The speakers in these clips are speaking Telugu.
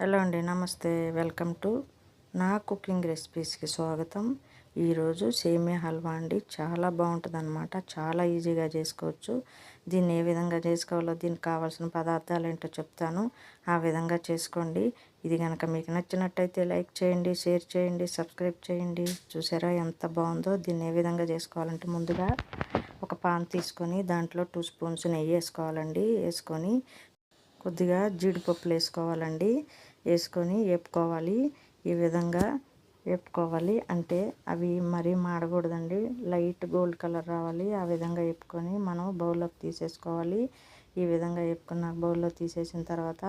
హలో అండి నమస్తే. వెల్కమ్ టు నా కుకింగ్ రెసిపీస్కి స్వాగతం. ఈరోజు సేమియా హల్వా అండి. చాలా బాగుంటుంది అనమాట చాలా ఈజీగా చేసుకోవచ్చు. దీన్ని ఏ విధంగా చేసుకోవాలో దీనికి కావాల్సిన పదార్థాలు ఏంటో చెప్తాను. ఆ విధంగా చేసుకోండి. ఇది కనుక మీకు నచ్చినట్టయితే లైక్ చేయండి షేర్ చేయండి సబ్స్క్రైబ్ చేయండి. చూసారా ఎంత బాగుందో? దీన్ని ఏ విధంగా చేసుకోవాలంటే ముందుగా ఒక పాన్ తీసుకొని దాంట్లో టూ స్పూన్స్ నెయ్యి వేసుకోవాలండి. వేసుకొని కొద్దిగా జీడిపప్పులు వేసుకోవాలండి. వేసుకొని వేపుకోవాలి. ఈ విధంగా వేపుకోవాలి. అంటే అవి మరీ మాడకూడదండి. లైట్ గోల్డ్ కలర్ రావాలి. ఆ విధంగా వేపుకొని మనం బౌల్లోకి తీసేసుకోవాలి. ఈ విధంగా వేపుకున్న బౌల్లో తీసేసిన తర్వాత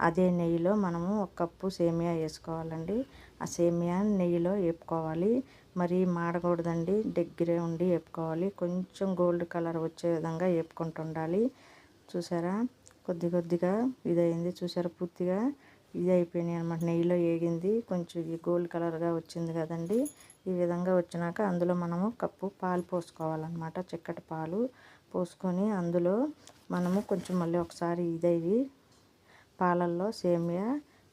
అదే నెయ్యిలో మనము ఒక కప్పు సేమియా వేసుకోవాలండి. ఆ సేమియా నెయ్యిలో వేపుకోవాలి. మరి మాడకూడదండి. దగ్గరే ఉండి వేపుకోవాలి. కొంచెం గోల్డ్ కలర్ వచ్చే విధంగా వేపుకుంటుండాలి చూసారా? కొద్ది కొద్దిగా ఇదైంది. చూసారా? పూర్తిగా ఇది అయిపోయినాయి అనమాట నెయ్యిలో వేగింది కొంచెం గోల్డ్ కలర్గా వచ్చింది కదండి. ఈ విధంగా వచ్చినాక అందులో మనము కప్పు పాలు పోసుకోవాలన్నమాట. చిక్కటి పాలు పోసుకొని అందులో మనము కొంచెం మళ్ళీ ఒకసారి ఇదయ్యి పాలల్లో సేమియా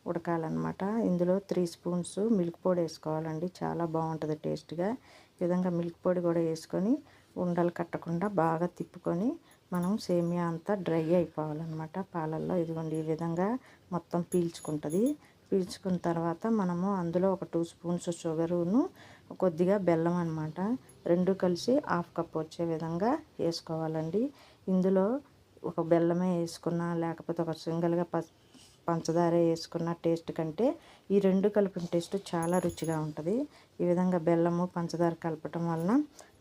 ఉడకాలన్నమాట. ఇందులో త్రీ స్పూన్స్ మిల్క్ పొడి వేసుకోవాలండి. చాలా బాగుంటుంది టేస్ట్గా. ఈ విధంగా మిల్క్ పొడి కూడా వేసుకొని ఉండలు కట్టకుండా బాగా తిప్పుకొని మనం సేమియా అంతా డ్రై అయిపోవాలన్నమాట. పాలల్లో ఇదిగోండి ఈ విధంగా మొత్తం పీల్చుకుంటుంది. పీల్చుకున్న తర్వాత మనము అందులో ఒక టూ స్పూన్స్ షుగరును కొద్దిగా బెల్లం అనమాట రెండు కలిసి హాఫ్ కప్ వచ్చే విధంగా వేసుకోవాలండి. ఇందులో ఒక బెల్లమే వేసుకున్నా లేకపోతే ఒక సింగిల్గా పంచదార వేసుకున్న టేస్ట్ కంటే ఈ రెండు కలిపిన టేస్ట్ చాలా రుచిగా ఉంటుంది. ఈ విధంగా బెల్లము పంచదార కలపటం వలన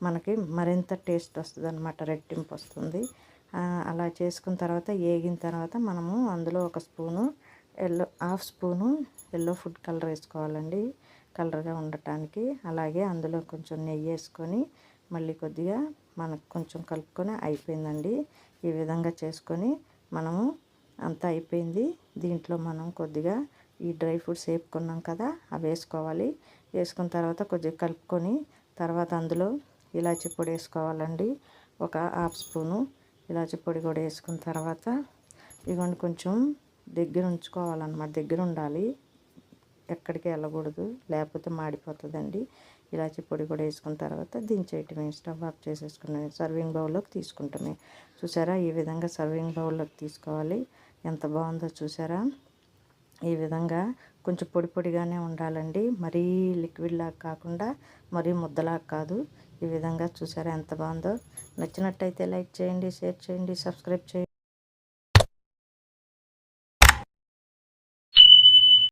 మనకి మరింత టేస్ట్ వస్తుంది అనమాట రెట్టింపు వస్తుంది. అలా చేసుకున్న తర్వాత వేగిన తర్వాత మనము అందులో ఒక spoon yellow half spoon yellow food colour వేసుకోవాలండి కలర్గా ఉండటానికి. అలాగే అందులో కొంచెం నెయ్యి వేసుకొని మళ్ళీ కొద్దిగా మనకు కొంచెం కలుపుకొని అయిపోయిందండి. ఈ విధంగా చేసుకొని మనము అంతా అయిపోయింది. దీంట్లో మనం కొద్దిగా ఈ డ్రై ఫ్రూట్స్ వేపుకున్నాం కదా అవి వేసుకోవాలి. వేసుకున్న తర్వాత కొద్దిగా కలుపుకొని తర్వాత అందులో ఇలాచి పొడి వేసుకోవాలండి. ఒక హాఫ్ స్పూను ఇలాచి పొడి కూడా వేసుకున్న తర్వాత ఇవ్వండి కొంచెం దగ్గర ఉంచుకోవాలన్నమాట. దగ్గర ఉండాలి. ఎక్కడికి వెళ్ళకూడదు. లేకపోతే మాడిపోతుందండి. ఇలాచి పొడి కూడా వేసుకున్న తర్వాత దించేయటమే. స్టవ్ ఆఫ్ చేసేసుకున్నాను సర్వింగ్ బౌల్లోకి తీసుకుంటామే. చూసారా? ఈ విధంగా సర్వింగ్ బౌల్లోకి తీసుకోవాలి. ఎంత బాగుందో చూసారా? ఈ విధంగా కొంచెం పొడి పొడిగానే ఉండాలండి. మరీ లిక్విడ్ లాగా కాకుండా మరీ ముద్దలాగా కాదు. ఈ విధంగా చూసారా ఎంత బాగుందో? నచ్చినట్టయితే లైక్ చేయండి షేర్ చేయండి సబ్స్క్రైబ్ చేయండి.